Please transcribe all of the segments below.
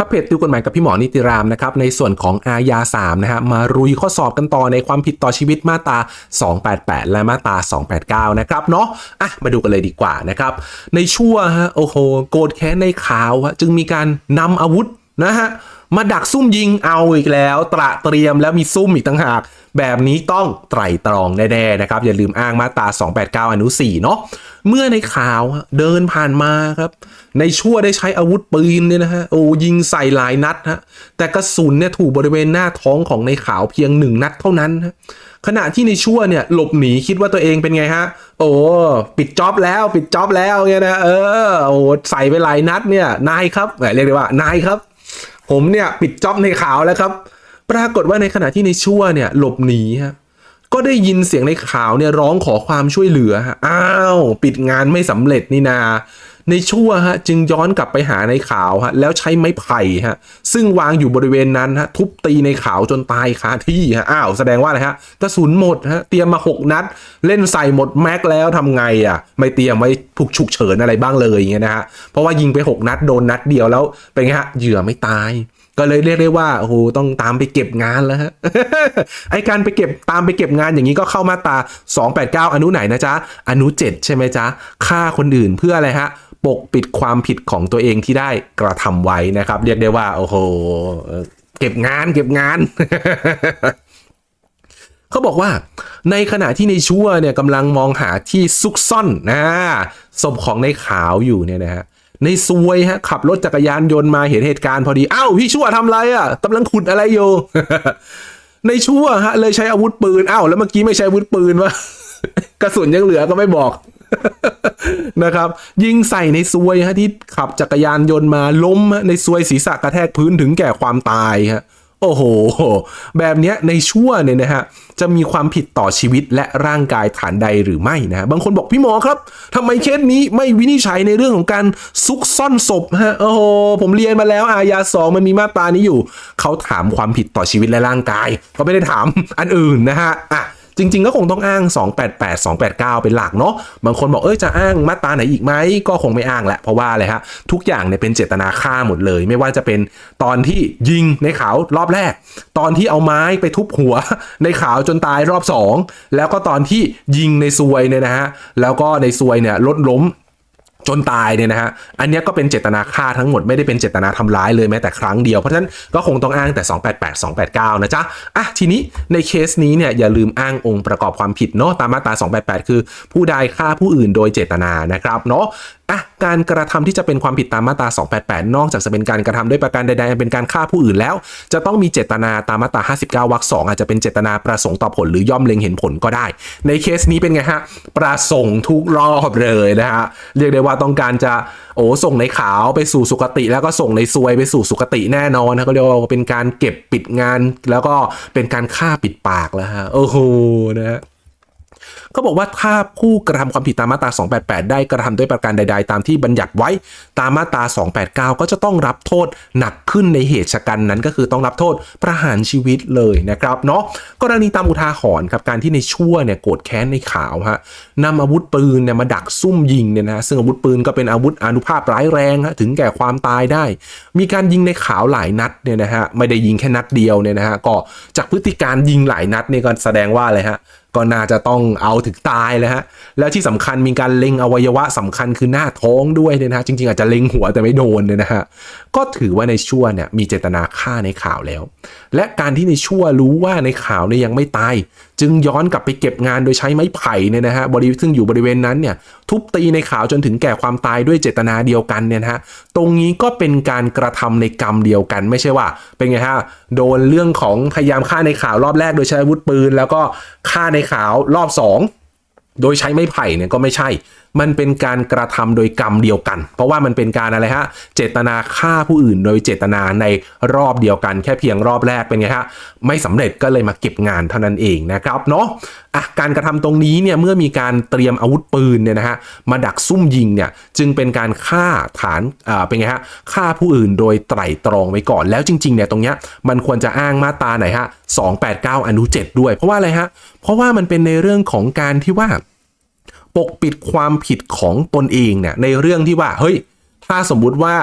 ครับเพจติวกฎหมายกับพี่หมอนิติรามนะครับในส่วนของอาญา3นะฮะมารุยข้อสอบกันต่อในความผิดต่อชีวิตมาตรา 288 และมาตรา 289 นะครับเนาะอะมาดูกันเลยดีกว่านะครับในชั่วฮะโอ้โหโกรธแค้นในขาวจึงมีการนำอาวุธ นะฮะมาดักซุ่มยิงเอาอีกแล้ว ตระเตรียมแล้วมีซุ่มอีกต่างหาก แบบนี้ต้องไตรตรองแน่ๆนะครับ อย่าลืมอ้างมาตรา 289 อนุ 4 เนาะเมื่อในข่าวเดินผ่านมาครับ ในชั่วได้ใช้อาวุธปืนเนี่ยนะฮะโอ้ยิงใส่หลายนัดฮะแต่กระสุนเนี่ยถูกบริเวณหน้าท้องของในข่าวเพียงหนึ่งนัดเท่านั้นฮะขณะที่ในชั่วเนี่ยหลบหนีคิดว่าตัวเองเป็นไงฮะ โอ้ปิดจ็อบแล้วปิดจ็อบแล้วเนี่ยนะเออโอ้ใส่ไปหลายนัดเนี่ยนายครับเรียกได้ว่านายครับ ผมเนี่ยปิดจ็อบในข่าวแล้วครับ ปรากฏว่าในขณะที่ในชั่วเนี่ยหลบหนีฮะก็ได้ยินเสียงในข่าวเนี่ยร้องขอความช่วยเหลือฮะอ้าว ปิดงานไม่สำเร็จนี่นา ในชั่วฮะจึงย้อนกลับไปหาในข่าวฮะแล้วใช้ไม้ไผ่ฮะซึ่งวางอยู่บริเวณนั้นฮะทุบตีในข่าวจนตายคาที่ฮะอ้าวแสดงว่าอะไรฮะกระสุนหมดฮะเตรียมมา 6 นัด เล่นใส่หมดแม็กแล้วทำไงอะไม่เตรียมไว้ผูกฉุกเฉินอะไรบ้างเลยอย่างเงี้ยนะฮะเพราะว่ายิงไป 6 นัดโดนนัดเดียวแล้วเป็นไงฮะเหยื่อไม่ตายก็เลยเรียกได้ว่าโอ้โหต้องตามไปเก็บงานแล้วฮะไอการไปเก็บตามไปเก็บงานอย่างนี้ก็เข้ามาตา 289 อนุไหนนะจ๊ะ อนุ 7 ใช่ไหมจ๊ะฆ่าคนอื่นเพื่ออะไรฮะ ปกปิดความผิดของตัวเองที่ได้กระทำไว้นะครับ เรียกได้ว่า โอ้โห เก็บงานเก็บงาน เขาบอกว่าในขณะที่ในชั่วเนี่ยกำลังมองหาที่ซุกซ่อนนะศพของในขาวอยู่เนี่ยนะฮะในซวยฮะขับรถจักรยานยนต์มาเห็นเหตุการณ์พอดีอ้าวพี่ชั่วทำอะไรอะกำลังขุดอะไรอยู่ในชั่วฮะเลยใช้อาวุธปืนอ้าวแล้วเมื่อกี้ไม่ใช้อาวุธปืนวะกระสุนยังเหลือก็ไม่บอก นะครับ ยิงใส่ในซวยฮะที่ขับจักรยานยนต์มาล้มฮะในซวยศีรษะกระแทกพื้นถึงแก่ความตายฮะโอ้โห แบบเนี้ยในชั่วเนี่ยนะฮะ จะมีความผิดต่อชีวิตและร่างกายฐานใดหรือไม่นะ บางคนบอกพี่หมอครับทำไมเคสนี้ไม่วินิจฉัยในเรื่องของการซุกซ่อนศพฮะ โอ้โห ผมเรียนมาแล้วอาญาสองมันมีมาตรานี้อยู่ เขาถามความผิดต่อชีวิตและร่างกายเขาไม่ได้ถามอันอื่นนะฮะ อะ จริง ๆ ก็คงต้องอ้าง 288 289 เป็นหลักเนาะบางคนบอกเอ้ยจะอ้างมาตราไหนอีกไหมก็คงไม่อ้างแหละเพราะว่าอะไรฮะทุกอย่างเนี่ยเป็นเจตนาฆ่าหมดเลย ไม่ว่าจะเป็นตอนที่ยิงในขาวรอบแรก ตอนที่เอาไม้ไปทุบหัวในขาวจนตายรอบ 2 แล้วก็ตอนที่ยิงในซวยเนี่ยนะฮะแล้วก็ในซวยเนี่ยลดล้ม จนตายเนี่ยนะฮะ อันนี้ก็เป็นเจตนาฆ่าทั้งหมดไม่ได้เป็นเจตนาทำร้ายเลยแม้แต่ครั้งเดียว เพราะฉะนั้นก็คงต้องอ้างแต่ 288 289 นะจ๊ะ อะทีนี้ในเคสนี้เนี่ยอย่าลืมอ้างองค์ประกอบความผิดเนาะตามมาตรา 288 คือผู้ใดฆ่าผู้อื่นโดยเจตนานะครับเนาะ อะการกระทำที่จะเป็นความผิดตามมาตรา 288 นอกจากจะเป็นการกระทำด้วยประการใดๆเป็นการฆ่าผู้อื่นแล้ว จะต้องมีเจตนาตามมาตรา 59 วรรค2อาจจะเป็นเจตนาประสงค์ต่อผลหรือย่อมเล็งเห็นผลก็ได้ ในเคสนี้เป็นไงฮะ ประสงค์ทุกรอบเลยนะฮะ เรียกได้ว่าต้องการจะโอ้ส่งในขาวไปสู่สุคติแล้วก็ส่งในซวยไปสู่สุคติแน่นอนนะเขาเรียกว่าเป็นการเก็บปิดงาน แล้วก็เป็นการฆ่าปิดปากแล้วฮะโอ้โหนะฮะ เขาบอกว่าถ้าผู้กระทำความผิดตามมาตรา 288 ได้กระทำด้วยประการใด ๆ ตามที่บัญญัติไว้ตามมาตรา 289 ก็จะต้องรับโทษหนักขึ้นในเหตุชะกันนั้นก็คือต้องรับโทษประหารชีวิตเลยนะครับเนาะกรณีตามอุทาหรณ์ครับการที่ในชั่วเนี่ยโกรธแค้นในขาวฮะนำอาวุธปืนเนี่ยมาดักซุ่มยิงเนี่ยนะซึ่งอาวุธปืนก็เป็นอาวุธอนุภาพร้ายแรงฮะถึงแก่ความตายได้ มีการยิงในขาวหลายนัดเนี่ยนะฮะไม่ได้ยิงแค่นัดเดียวเนี่ยนะฮะก็จากพฤติการยิงหลายนัดเนี่ยก็แสดงว่าอะไรฮะ ก็น่าจะต้องเอาถึงตายเลยฮะ แล้วที่สำคัญมีการเล็งอวัยวะสำคัญคือหน้าท้องด้วยเนี่ยนะฮะ จริงๆ อาจจะเล็งหัวแต่ไม่โดนเนี่ยนะฮะ ก็ถือว่าในชั่วเนี่ยมีเจตนาฆ่าในข่าวแล้วและการที่ในชั่วรู้ว่าในข่าวเนี่ยยังไม่ตาย จึงย้อนกลับไปเก็บงานโดยใช้ไม้ไผ่เนี่ยนะฮะบริซึ่งอยู่บริเวณนั้นเนี่ยทุบตีในข่าวจนถึงแก่ความตายด้วยเจตนาเดียวกันเนี่ยนะฮะตรงนี้ก็เป็นการกระทำในกรรมเดียวกัน ไม่ใช่ว่า เป็นไงฮะโดนเรื่องของพยายามฆ่าในข่าวรอบแรกโดยใช้อาวุธปืน แล้วก็ฆ่าในข่าวรอบสองโดยใช้ไม้ไผ่เนี่ยก็ไม่ใช่มันเป็นการกระทำโดยกรรมเดียวกัน เพราะว่ามันเป็นการอะไรฮะเจตนาฆ่าผู้อื่นโดยเจตนาในรอบเดียวกัน แค่เพียงรอบแรกเป็นไงฮะไม่สำเร็จก็เลยมาเก็บงานเท่านั้นเองนะครับเนาะอะการกระทำตรงนี้เนี่ยเมื่อมีการเตรียมอาวุธปืนเนี่ยนะฮะมาดักซุ่มยิงเนี่ยจึงเป็นการฆ่าฐานอ่าเป็นไงฮะฆ่าผู้อื่นโดยไตร่ตรองไว้ก่อนแล้วจริงๆเนี่ยตรงเนี้ยมันควรจะอ้างมาตราไหนฮะ289 อนุ 7 ด้วย เพราะว่าอะไรฮะเพราะว่ามันเป็นในเรื่องของการที่ว่า ปกปิดความผิดของตนเองเนี่ยในเรื่องที่ว่าเฮ้ยถ้าสมมุติว่า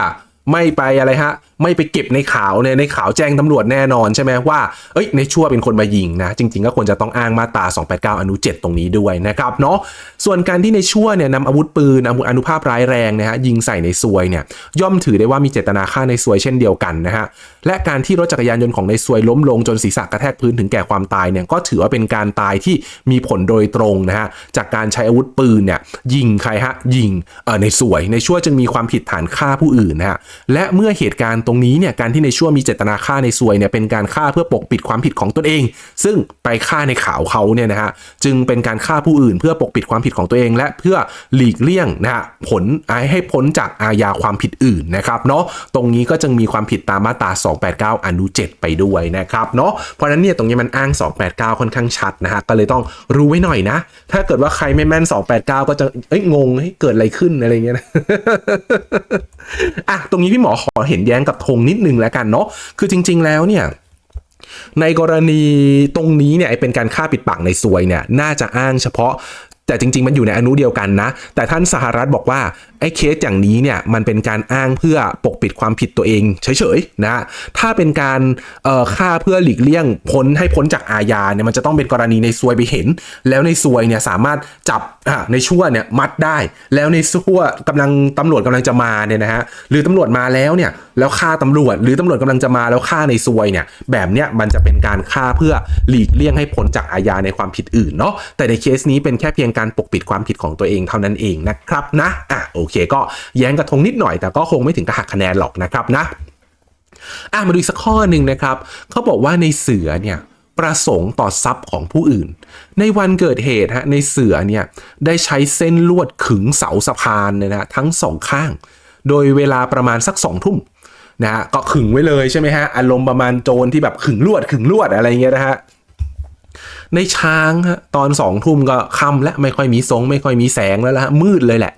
ไม่ไปอะไรฮะ ไม่ไปเก็บในข่าวเนี่ยในข่าวแจ้งตำรวจแน่นอนใช่ไหมว่าเอ้ยในชั่วเป็นคนมายิงนะ จริง ๆ ก็ควรจะต้องอ้างมาตรา 289 อนุ 7 ตรงนี้ด้วยนะครับเนาะส่วนการที่ในชั่วเนี่ยนำอาวุธปืนอาวุธอนุภาพร้ายแรงนะฮะยิงใส่ในซวยเนี่ยย่อมถือได้ว่ามีเจตนาฆ่าในซวยเช่นเดียวกันนะฮะและการที่รถจักรยานยนต์ของในซวยล้มลงจนศีรษะกระแทกพื้นถึงแก่ความตายเนี่ยก็ถือว่าเป็นการตายที่มีผลโดยตรงนะฮะจากการใช้อาวุธปืนเนี่ยยิงใครฮะยิงเออในซวยในชั่วจึงมีความผิดฐานฆ่าผู้อื่นนะฮะและเมื่อเหตุการณ์ตรงนี้เนี่ยการที่ในชั่วมีเจตนาฆ่าในซวยเนี่ยเป็นการฆ่าเพื่อปกปิดความผิดของตนเอง ซึ่งไปฆ่าในข่าวเขาเนี่ยนะฮะจึงเป็นการฆ่าผู้อื่น เพื่อปกปิดความผิดของตัวเอง และเพื่อหลีกเลี่ยงนะฮะผลให้พ้นจากอาญาความผิดอื่นนะครับเนาะตรงนี้ก็จึงมีความผิดตามมาตรา 289 อนุ 7 ไปด้วยนะครับเนาะเพราะนั้นเนี่ยตรงนี้มันอ้าง 289 ค่อนข้างชัดนะฮะก็เลยต้องรู้ไว้หน่อยนะ ถ้าเกิดว่าใครไม่แม่น 289 ก็จะเอ้ยงงเฮ้ยเกิดอะไรขึ้นอะไรเงี้ยนะอะตรงนี้พี่หมอขอเห็นแย้งกับธงนิดนึงแล้วกันเนาะคือจริง ๆ แล้วเนี่ยในกรณีตรงนี้เนี่ยเป็นการฆ่าปิดปากในซวยเนี่ยน่าจะอ้างเฉพาะ แต่จริง ๆ มันอยู่ในอนุเดียวกันนะ แต่ท่านสหรัฐบอกว่าไอ้เคสอย่างนี้เนี่ยมันเป็นการอ้างเพื่อปกปิดความผิดตัวเองเฉยๆนะถ้าเป็นการฆ่าเพื่อหลีกเลี่ยงพ้นให้พ้นจากอาญาเนี่ยมันจะต้องเป็นกรณีในซวยไปเห็น แล้วในซวยเนี่ยสามารถจับในชั่วเนี่ยมัดได้ แล้วในชั่วกำลังตำรวจกำลังจะมาเนี่ยนะฮะหรือตำรวจมาแล้วเนี่ยแล้วฆ่าตำรวจ หรือตำรวจกำลังจะมาแล้วฆ่าในซวยเนี่ยแบบเนี้ยมันจะเป็นการฆ่าเพื่อหลีกเลี่ยงให้พ้นจากอาญาในความผิดอื่นเนาะแต่ในเคสนี้เป็นแค่เพียงการปกปิดความผิดของตัวเองเท่านั้นเองนะครับนะอะโอเค ก็แย้งกระทงนิดหน่อย แต่ก็คงไม่ถึงกับหักคะแนนหรอกนะครับนะอะมาดูอีกสักข้อหนึ่งนะครับเขาบอกว่าในเสือเนี่ยประสงค์ต่อทรัพย์ของผู้อื่น ในวันเกิดเหตุฮะในเสือเนี่ยได้ใช้เส้นลวดขึงเสาสะพานเนี่ยนะทั้งสองข้าง โดยเวลาประมาณสักสองทุ่มนะฮะก็ขึงไว้เลยใช่ไหมฮะอารมณ์ประมาณโจรที่แบบขึงลวดขึงลวดอะไรเงี้ยนะฮะ ในช้างฮะตอนสองทุ่มก็ค่ำและไม่ค่อยมีทรงไม่ค่อยมีแสงแล้วละฮะมืดเลยแหละ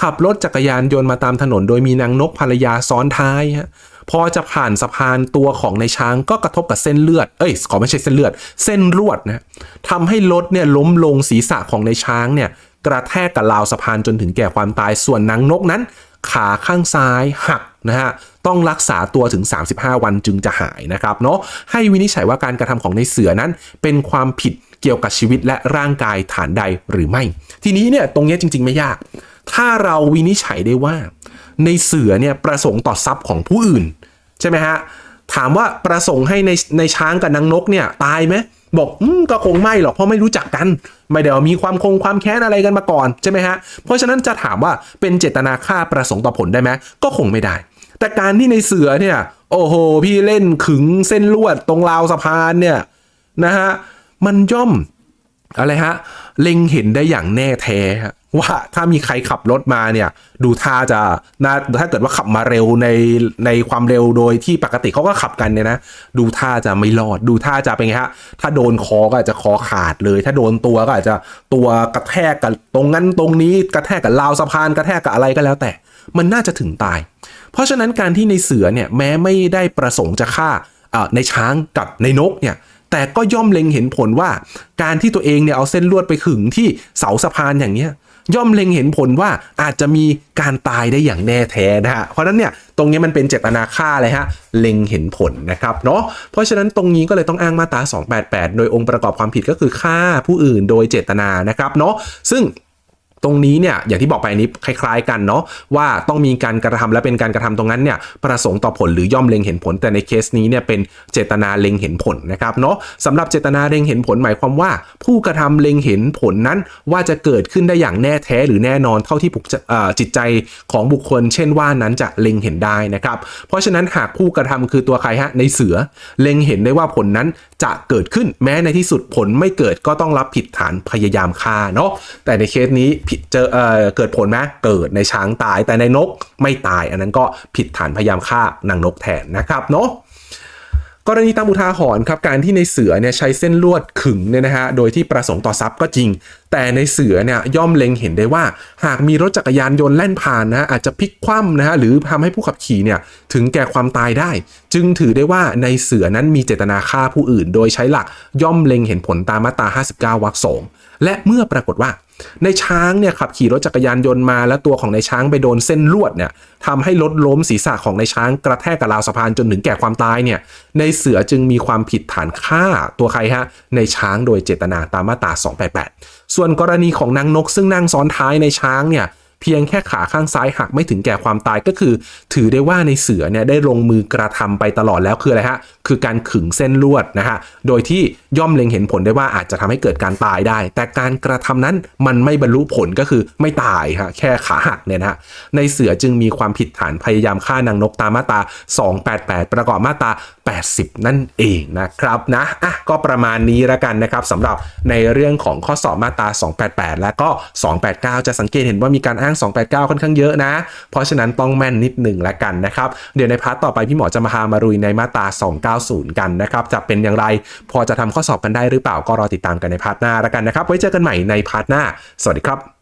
ขับรถจักรยานยนต์มาตามถนน โดยมีนางนกภรรยาซ้อนท้ายฮะพอจะผ่านสะพานตัวของในช้างก็กระทบกับเส้นเลือด เอ้ย ขอไม่ใช่เส้นเลือด เส้นรวดนะทำให้รถเนี่ยล้มลงศีรษะของในช้างเนี่ยกระแทกกับราวสะพานจนถึงแก่ความตายส่วนนางนกนั้น ขาข้างซ้ายหัก นะฮะต้องรักษาตัวถึง 35 วันจึงจะหายนะครับเนาะให้วินิจฉัยว่าการกระทำของในเสือนั้น เป็นความผิดเกี่ยวกับชีวิตและร่างกายฐานใดหรือไม่ ทีนี้เนี่ยตรงนี้จริง ๆ ไม่ยาก ถ้าเราวินิจฉัยได้ว่า ในเสือเนี่ยประสงค์ต่อทรัพย์ของผู้อื่น ใช่ไหมฮะถามว่าประสงค์ให้ในในช้างกับนางนกเนี่ยตายไหมบอกอก็คงไม่หรอกเพราะไม่รู้จักกัน ไม่ได้ว่ามีความคงความแค้นอะไรกันมาก่อนใช่ไหมฮะเพราะฉะนั้นจะถามว่าเป็นเจตนาฆ่าประสงค์ต่อผลได้ไหมก็คงไม่ได้ แต่การที่ในเสือเนี่ย โอ้โห พี่เล่นขึงเส้นลวดตรงราวสะพานเนี่ยนะฮะมันย่อมอะไรฮะเล็งเห็นได้อย่างแน่แท้ว่าถ้ามีใครขับรถมาเนี่ย ดูท่าจะน่าถ้าเกิดว่าขับมาเร็วในในความเร็วโดยที่ปกติเขาก็ขับกันเนี่ยนะ ดูท่าจะไม่รอด ดูท่าจะเป็นไงฮะ ถ้าโดนคอก็อาจจะคอขาดเลย ถ้าโดนตัวก็อาจจะตัวกระแทกกับตรงนั้นตรงนี้กระแทกกับราวสะพานกระแทกกับอะไรก็แล้วแต่ มันน่าจะถึงตาย เพราะฉะนั้นการที่ในเสือเนี่ยแม้ไม่ได้ประสงค์จะฆ่าในช้างกับในนกเนี่ยแต่ก็ย่อมเล็งเห็นผลว่า การที่ตัวเองเนี่ยเอาเส้นลวดไปขึงที่เสาสะพานอย่างเนี้ยย่อมเล็งเห็นผลว่าอาจจะมีการตายได้อย่างแน่แท้นะฮะ เพราะฉะนั้นเนี่ยตรงนี้มันเป็นเจตนาฆ่าเลยฮะ เล็งเห็นผลนะครับเนาะ เพราะฉะนั้นตรงนี้ก็เลยต้องอ้างมาตรา 288 โดยองค์ประกอบความผิดก็คือฆ่าผู้อื่นโดยเจตนานะครับเนาะ ซึ่ง ตรงนี้เนี่ยอย่างที่บอกไปนี้คล้าย ๆ กันเนาะว่าต้องมีการกระทำและเป็นการกระทำตรงนั้นเนี่ยประสงค์ต่อผลหรือย่อมเล็งเห็นผล แต่ในเคสนี้เนี่ยเป็นเจตนาเล็งเห็นผลนะครับเนาะสำหรับเจตนาเล็งเห็นผลหมายความว่า ผู้กระทำเล็งเห็นผลนั้น ว่าจะเกิดขึ้นได้อย่างแน่แท้หรือแน่นอนเท่าที่ผู้เอ่อจิตใจของบุคคล เช่นว่านั้นจะเล็งเห็นได้นะครับ เพราะฉะนั้นหากผู้กระทำคือตัวใครฮะในเสือ เล็งเห็นได้ว่าผลนั้นจะเกิดขึ้นแม้ในที่สุดผลไม่เกิดก็ต้องรับผิดฐานพยายามฆ่าเนาะแต่ในเคสนี้เจอเอ่อเกิดผลไหมเกิดในช้างตายแต่ในนกไม่ตาย อันนั้นก็ผิดฐานพยายามฆ่านางนกแทนนะครับเนาะกรณีตามอุทาหรณ์ครับการที่ในเสือเนี่ยใช้เส้นลวดขึงเนี่ยนะฮะโดยที่ประสงค์ต่อทรัพย์ก็จริง แต่ในเสือเนี่ยย่อมเล็งเห็นได้ว่า หากมีรถจักรยานยนต์แล่นผ่านนะฮะอาจจะพลิกคว่ำนะฮะหรือทำให้ผู้ขับขี่เนี่ยถึงแก่ความตายได้ จึงถือได้ว่าในเสือนั้นมีเจตนาฆ่าผู้อื่น โดยใช้หลักย่อมเล็งเห็นผลตามมาตรา 59วรรคสองและเมื่อปรากฏว่า ในช้างเนี่ยขับขี่รถจักรยานยนต์มา แล้วตัวของในช้างไปโดนเส้นลวดเนี่ยทำให้รถล้มศีรษะของในช้างกระแทกกับราวสะพานจนถึงแก่ความตายเนี่ยในเสือจึงมีความผิดฐานฆ่าตัวใครฮะในช้างโดยเจตนาตามมาตรา 288 ส่วนกรณีของนางนกซึ่งนั่งซ้อนท้ายในช้างเนี่ยเพียงแค่ขาข้างซ้ายหักไม่ถึงแก่ความตายก็คือ ถือได้ว่าในเสือเนี่ยได้ลงมือกระทำไปตลอดแล้วคืออะไรฮะคือการขึงเส้นลวดนะฮะโดยที่ย่อมเล็งเห็นผลได้ว่าอาจจะทำให้เกิดการตายได้ แต่การกระทำนั้นมันไม่บรรลุผลก็คือไม่ตายฮะแค่ขาหักเนี่ยนะฮะในเสือจึงมีความผิดฐานพยายามฆ่านางนกตามมาตรา 288 ประกอบมาตรา 80 นั่นเองนะครับนะอะก็ประมาณนี้ล้วกันนะครับสำหรับในเรื่องของข้อสอบมาตรา 288 และก็ 289 จะสังเกตเห็นว่ามีการอ้าง 289 ค่อนข้างเยอะนะ เพราะฉะนั้นต้องแม่นนิดหนึ่งล้วกันนะครับ เดี๋ยวในพาร์ทต่อไปพี่หมอจะมาพามารุยในมาตรา90 กันนะครับจะเป็นอย่างไรพอจะทำข้อสอบกันได้หรือเปล่าก็รอติดตามกันในพาร์ทหน้าแล้วกันนะครับ ไว้เจอกันใหม่ในพาร์ทหน้า สวัสดีครับ